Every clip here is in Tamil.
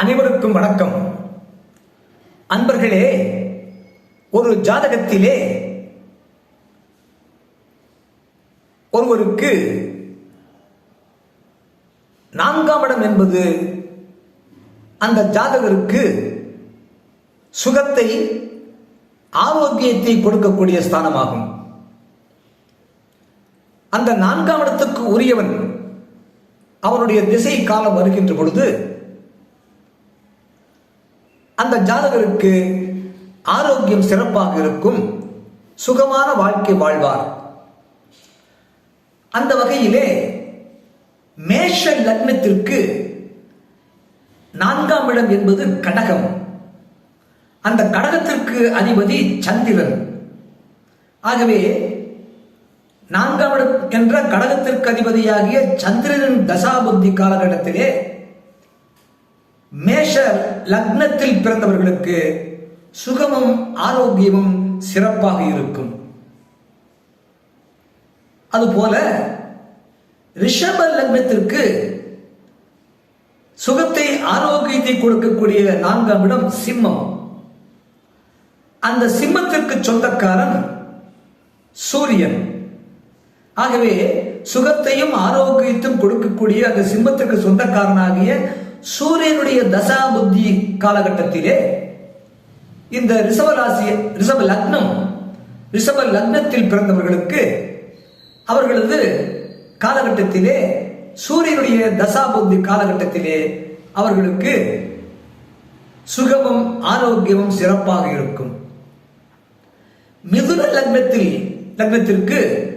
அனைவருக்கும் வணக்கம். அன்பர்களே ஒரு ஜாதகத்திலே ஒருவருக்கு நான்காம் இடம் என்பது அந்த ஜாதகருக்கு சுகத்தை ஆரோக்கியத்தை கொடுக்கக்கூடிய ஸ்தானமாகும். அந்த நான்காம் இடத்துக்கு உரியவன் அவனுடைய திசை காலம் வருகின்ற பொழுது அந்த ஜாதகருக்கு ஆரோக்கியம் சிறப்பாக இருக்கும் சுகமான வாழ்க்கை வாழ்வார். அந்த வகையிலே மேஷ லக்னத்திற்கு நான்காம் இடம் என்பது கடகம். அந்த கடகத்திற்கு அதிபதி சந்திரன். ஆகவே நான்காம் இடம் என்ற கடகத்திற்கு அதிபதியாகிய சந்திரனின் தசாபுத்தி காலகட்டத்திலே மேஷ லக்னத்தில் பிறந்தவர்களுக்கு சுகமும் ஆரோக்கியமும் சிறப்பாக இருக்கும். அதுபோல ரிஷப லக்னத்திற்கு சுகத்தை ஆரோக்கியத்தை கொடுக்கக்கூடிய நான்காம் இடம் சிம்மம். அந்த சிம்மத்திற்கு சொந்தக்காரன் சூரியன். ஆகவே சுகத்தையும் ஆரோக்கியத்தையும் கொடுக்கக்கூடிய அந்த சிம்மத்திற்கு சொந்தக்காரனாகிய சூரியனுடைய தசா புத்தி காலகட்டத்திலே இந்த ரிஷபராசி ரிஷப லக்னம் ரிஷப லக்னத்தில் பிறந்தவர்களுக்கு அவர்களது காலகட்டத்திலே சூரியனுடைய தசா புத்தி காலகட்டத்திலே அவர்களுக்கு சுகமும் ஆரோக்கியமும் சிறப்பாக இருக்கும். மிதுன லக்னத்தில் லக்னத்திற்கு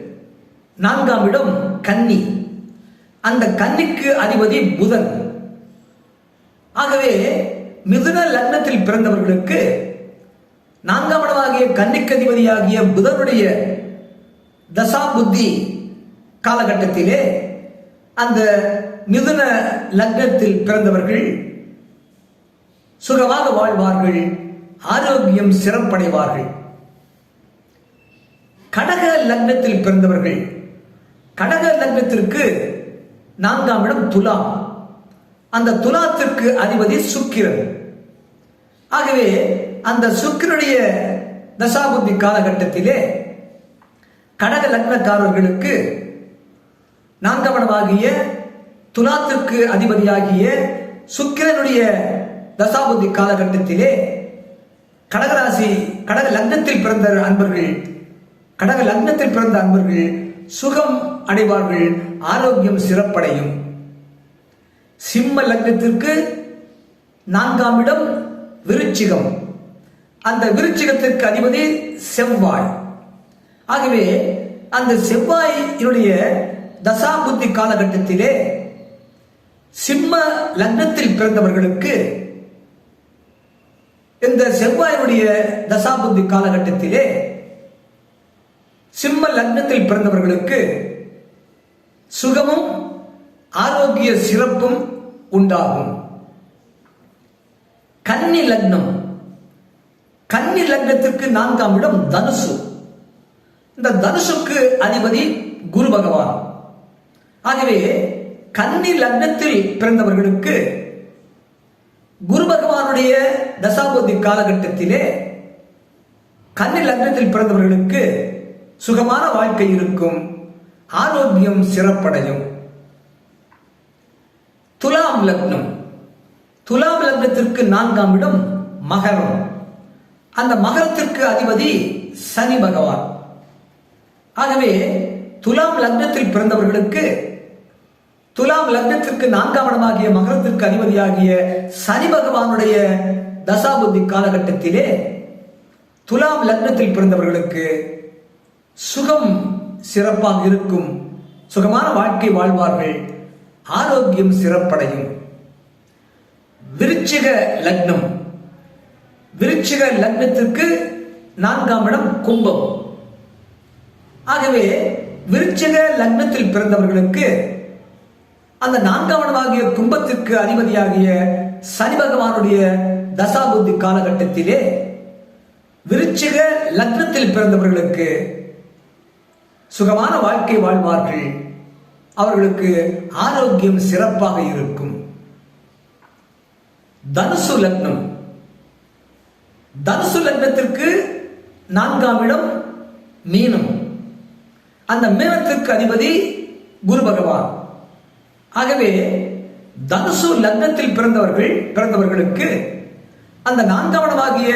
நான்காம் இடம் கன்னி. அந்த கன்னிக்கு அதிபதி புதன். ஆகவே மிதுன லக்னத்தில் பிறந்தவர்களுக்கு நான்காம் இடமாகிய புதனுடைய தசா புத்தி காலகட்டத்திலே அந்த மிதுன லக்னத்தில் பிறந்தவர்கள் சுகமாக வாழ்வார்கள் ஆரோக்கியம் சிறப்படைவார்கள். கடக லக்னத்தில் பிறந்தவர்கள் கடக லக்னத்திற்கு நான்காம் இடம் துலாம். அந்த துலாத்திற்கு அதிபதி சுக்கிரன். ஆகவே அந்த சுக்கிரனுடைய தசாபுத்தி காலகட்டத்திலே கடக லக்னக்காரர்களுக்கு நான்காம் இடமாகிய துலாத்திற்கு அதிபதியாகிய சுக்கிரனுடைய தசாபுத்தி காலகட்டத்திலே கடகராசி கடக லக்னத்தில் பிறந்த அன்பர்கள் கடக லக்னத்தில் பிறந்த அன்பர்கள் சுகம் அடைவார்கள் ஆரோக்கியம் சிறப்படையும். சிம்ம லக்னத்திற்கு நான்காம் இடம் விருச்சிகம். அந்த விருச்சிகத்திற்கு அதிபதி செவ்வாய். ஆகவே அந்த செவ்வாயினுடைய தசாபுத்தி காலகட்டத்திலே சிம்ம லக்னத்தில் பிறந்தவர்களுக்கு இந்த செவ்வாயினுடைய தசாபுத்தி காலகட்டத்திலே சிம்ம லக்னத்தில் பிறந்தவர்களுக்கு சுகமும் ஆரோக்கிய சிறப்பும் உண்டாகும். கன்னி லக்னம். கன்னி லக்னத்திற்கு நான்காம் இடம் தனுசு. இந்த தனுசுக்கு அதிபதி குரு பகவான். ஆகவே கன்னி லக்னத்தில் பிறந்தவர்களுக்கு குரு பகவானுடைய தசாபதி காலகட்டத்திலே கன்னி லக்னத்தில் பிறந்தவர்களுக்கு சுகமான வாழ்க்கை இருக்கும். ஆரோக்கியம் சிறப்படையும். துலாம் லக்னம். துலாம் லக்னத்திற்கு நான்காம் இடம் மகரம். அந்த மகரத்திற்கு அதிபதி சனி பகவான். ஆகவே துலாம் லக்னத்தில் பிறந்தவர்களுக்கு துலாம் லக்னத்திற்கு நான்காம் இடமாகிய மகரத்திற்கு அதிபதியாகிய சனி பகவானுடைய தசாபுத்தி காலகட்டத்திலே துலாம் லக்னத்தில் பிறந்தவர்களுக்கு சுகம் சிறப்பாக இருக்கும் சுகமான வாழ்க்கை வாழ்வார்கள். ஆரோக்கியம் சிறப்படையும். விருச்சிக லக்னம். விருச்சிக லக்னத்திற்கு நான்காம் இடம் கும்பம். ஆகவே விருச்சிக லக்னத்தில் பிறந்தவர்களுக்கு அந்த நான்காம் இடமாகிய கும்பத்திற்கு அதிபதியாகிய சனி பகவானுடைய தசாபுத்தி காலகட்டத்திலே விருச்சிக லக்னத்தில் பிறந்தவர்களுக்கு சுகமான வாழ்க்கை வாழ்வார்கள். அவர்களுக்கு ஆரோக்கியம் சிறப்பாக இருக்கும். தனுசு லக்னம். தனுசு லக்னத்திற்கு நான்காம் இடம் மீனம். அந்த மீனத்திற்கு அதிபதி குரு பகவான். ஆகவே தனுசு லக்னத்தில் பிறந்தவர்கள் பிறந்தவர்களுக்கு அந்த நான்காம் இடமாகிய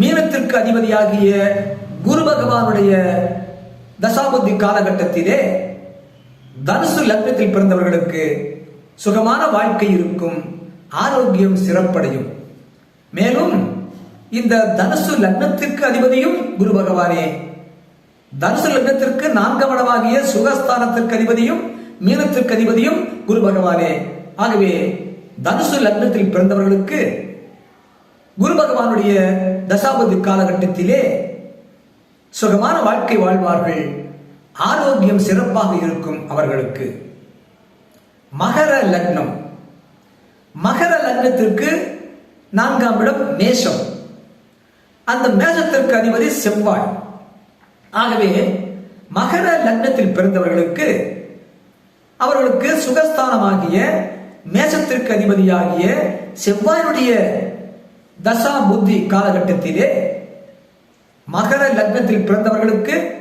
மீனத்திற்கு அதிபதியாகிய குரு பகவானுடைய தசாபுத்தி காலகட்டத்திலே தனுசு லக்னத்தில் பிறந்தவர்களுக்கு சுகமான வாழ்க்கை இருக்கும் ஆரோக்கியம் சிறப்படையும். மேலும் இந்த தனுசு லக்னத்திற்கு அதிபதியும் குரு பகவானே. தனுசு லக்னத்திற்கு நான்காம் இடமாகிய சுகஸ்தானத்திற்கு அதிபதியும் மீனத்திற்கு அதிபதியும் குரு பகவானே. ஆகவே தனுசு லக்னத்தில் பிறந்தவர்களுக்கு குரு பகவானுடைய தசாபதி காலகட்டத்திலே சுகமான வாழ்க்கை வாழ்வார்கள். ஆரோக்கியம் சிறப்பாக இருக்கும் அவர்களுக்கு. மகர லக்னம். மகர லக்னத்திற்கு நான்காம் இடம் மேஷம். அந்த மேஷத்திற்கு அதிபதி செவ்வாய். ஆகவே மகர லக்னத்தில் பிறந்தவர்களுக்கு அவர்களுக்கு சுகஸ்தானமாகிய மேஷத்திற்கு அதிபதியாகிய செவ்வாயுடைய தசா புத்தி காலகட்டத்திலே மகர லக்னத்தில் பிறந்தவர்களுக்கு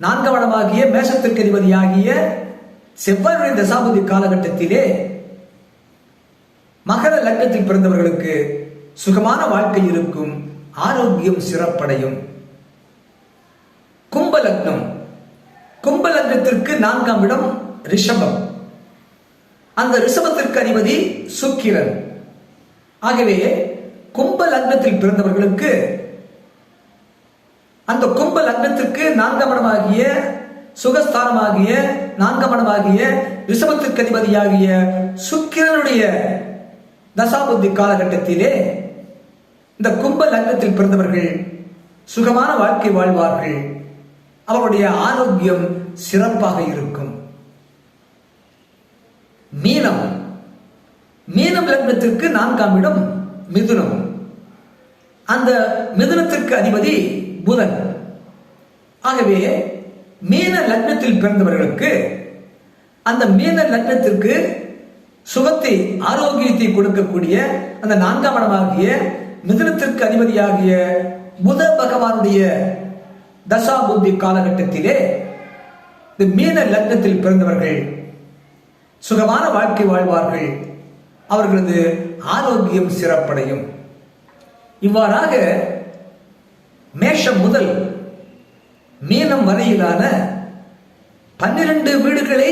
நான்காம் இடமாகிய மேஷத்திற்கு அதிபதியாகிய செவ்வாயுடைய தசாபதி காலகட்டத்திலே மகர லக்னத்தில் பிறந்தவர்களுக்கு சுகமான வாழ்க்கை இருக்கும் ஆரோக்கியம் சிறப்படையும். கும்ப லக்னம். கும்ப லக்னத்திற்கு நான்காம் இடம் ரிஷபம். அந்த ரிஷபத்திற்கு அதிபதி சுக்கிரன். ஆகவே கும்ப லக்னத்தில் பிறந்தவர்களுக்கு அந்த கும்ப லக்னத்திற்கு நான்காம் இடமாகிய சுகஸ்தானமாகிய நான்காம் இடமாகிய ரிஷபத்திற்கு அதிபதியாகிய சுக்கிரனுடைய தசாபுத்தி காலகட்டத்திலே இந்த கும்ப லக்னத்தில் பிறந்தவர்கள் சுகமான வாழ்க்கை வாழ்வார்கள். அவருடைய ஆரோக்கியம் சிறப்பாக இருக்கும். மீனம். மீனம் லக்னத்திற்கு நான்காம் இடம் மிதுனம். அந்த மிதுனத்திற்கு அதிபதி புதன். ஆகவே மீன லக்னத்தில் பிறந்தவர்களுக்கு அந்த மீன லக்னத்திற்கு சுகத்தை ஆரோக்கியத்தை கொடுக்கக்கூடிய அந்த நான்காம் இடமாகிய மிதனத்திற்கு அதிபதியாகிய புத பகவானுடைய தசா புத்தி காலகட்டத்திலே இந்த மீன லக்னத்தில் பிறந்தவர்கள் சுகமான வாழ்க்கை வாழ்வார்கள். அவர்களது ஆரோக்கியம் சிறப்படையும். இவ்வாறாக மேஷம் முதல் மீனம் வரையிலான பன்னிரண்டு வீடுகளை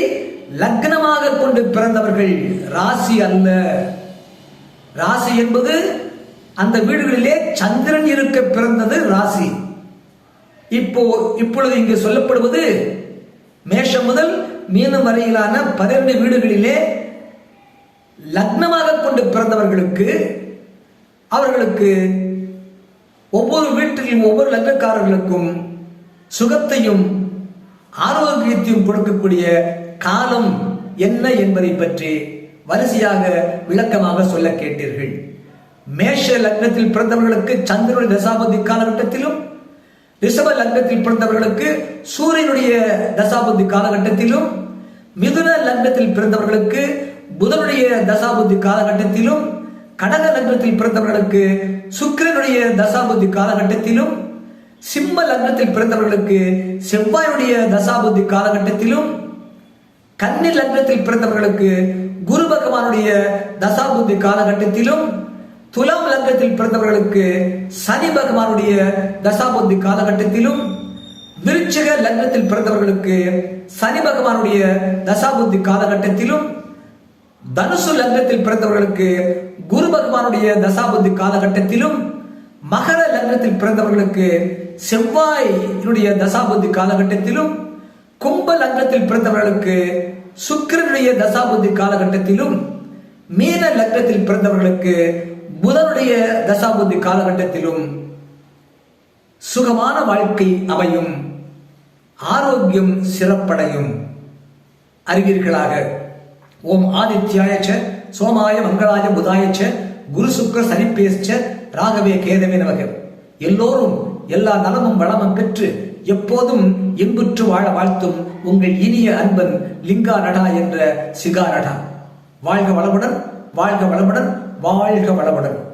லக்னமாக கொண்டு பிறந்தவர்கள் ராசி அல்ல. ராசி என்பது அந்த வீடுகளிலே சந்திரன் இருக்க பிறந்தது ராசி. இப்போ இப்பொழுது இங்கு சொல்லப்படுவது மேஷம் முதல் மீனம் வரையிலான பன்னிரண்டு வீடுகளிலே லக்னமாக கொண்டு பிறந்தவர்களுக்கு அவர்களுக்கு ஒவ்வொரு வீட்டிலும் ஒவ்வொரு லக்னக்காரர்களுக்கும் சுகத்தையும் ஆரோக்கியத்தையும் கொடுக்கக்கூடிய காலம் என்ன என்பதை பற்றி வரிசையாக விளக்கமாக சொல்ல கேட்டீர்கள். மேஷ லக்னத்தில் பிறந்தவர்களுக்கு சந்திரனுடைய தசாபதி காலகட்டத்திலும் ரிஷப லக்னத்தில் பிறந்தவர்களுக்கு சூரியனுடைய தசாபுத்தி காலகட்டத்திலும் மிதுன லக்னத்தில் பிறந்தவர்களுக்கு புதனுடைய தசாபுத்தி காலகட்டத்திலும் கடக லக்னத்தில் பிறந்தவர்களுக்கு சுக்கிரனுடைய தசாபுத்தி காலகட்டத்திலும் சிம்ம லக்னத்தில் பிறந்தவர்களுக்கு செவ்வாயுடைய தசாபுத்தி காலகட்டத்திலும் கன்னி லக்னத்தில் பிறந்தவர்களுக்கு குரு பகவானுடைய தசாபுத்தி காலகட்டத்திலும் துலாம் லக்னத்தில் பிறந்தவர்களுக்கு சனி பகவானுடைய தசாபுத்தி காலகட்டத்திலும் விருச்சிக லக்னத்தில் பிறந்தவர்களுக்கு சனி பகவானுடைய தசாபுத்தி காலகட்டத்திலும் தனுசு லக்னத்தில் பிறந்தவர்களுக்கு குரு பகவானுடைய தசாபதி காலகட்டத்திலும் மகர லக்னத்தில் பிறந்தவர்களுக்கு செவ்வாயினுடைய தசாபுத்தி காலகட்டத்திலும் கும்ப லக்னத்தில் பிறந்தவர்களுக்கு சுக்கிரனுடைய தசாபுத்தி காலகட்டத்திலும் மீன லக்னத்தில் பிறந்தவர்களுக்கு புதனுடைய தசாபுத்தி காலகட்டத்திலும் சுகமான வாழ்க்கை அமையும். ஆரோக்கியம் சிறப்படையும். அறிவீர்களாக. ஓம் ஆதித்யாயச்ச சோமாய மங்களாய புதாயச்ச குரு சுக்கர சனிப்பேச்ச ராகவே கேதவே நமக. எல்லோரும் எல்லா நலமும் வளமும் பெற்று எப்போதும் இன்புற்று வாழ வாழ்த்தும் உங்கள் இனிய அன்பன் லிங்கா நடா என்ற சிகா நடா. வாழ்க வளமுடன் வாழ்க வளமுடன் வாழ்க வளமுடன்.